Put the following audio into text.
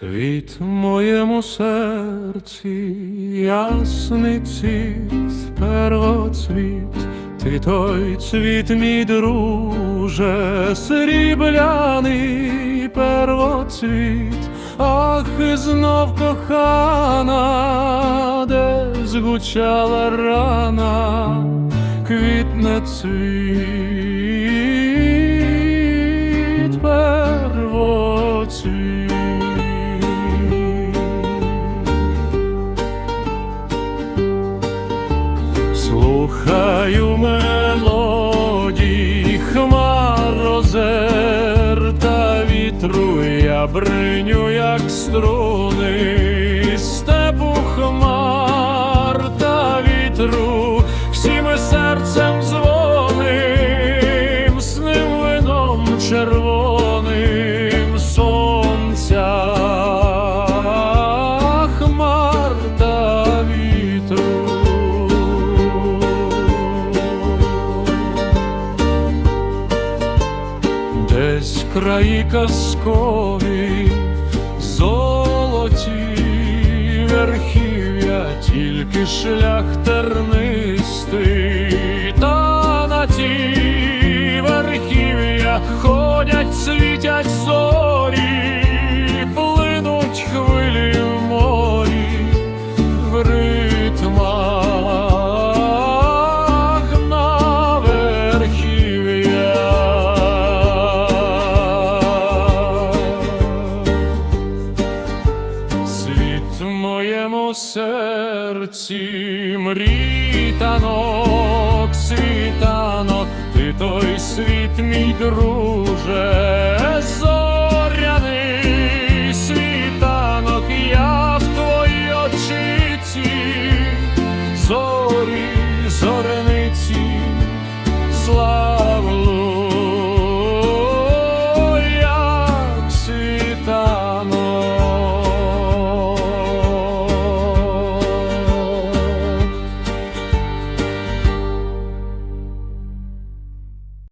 Світ моєму серці, ясний цвіт, первоцвіт, ти той цвіт, мій друже, срібляний первоцвіт, ах, знов кохана, де згучала рана, квітне цвіт Слухаю мелодії хмар розер та вітру, я бриню, як струни, Десь краї казкові, золоті верхів'я, тільки шлях тернистий, та на ті верхів'я ходять, світять зорі, моєму серці мрітанок, світанок, ти той світ, мій друже, зоряний світанок, я в твоїй очиці, зорі, зорениці, слава.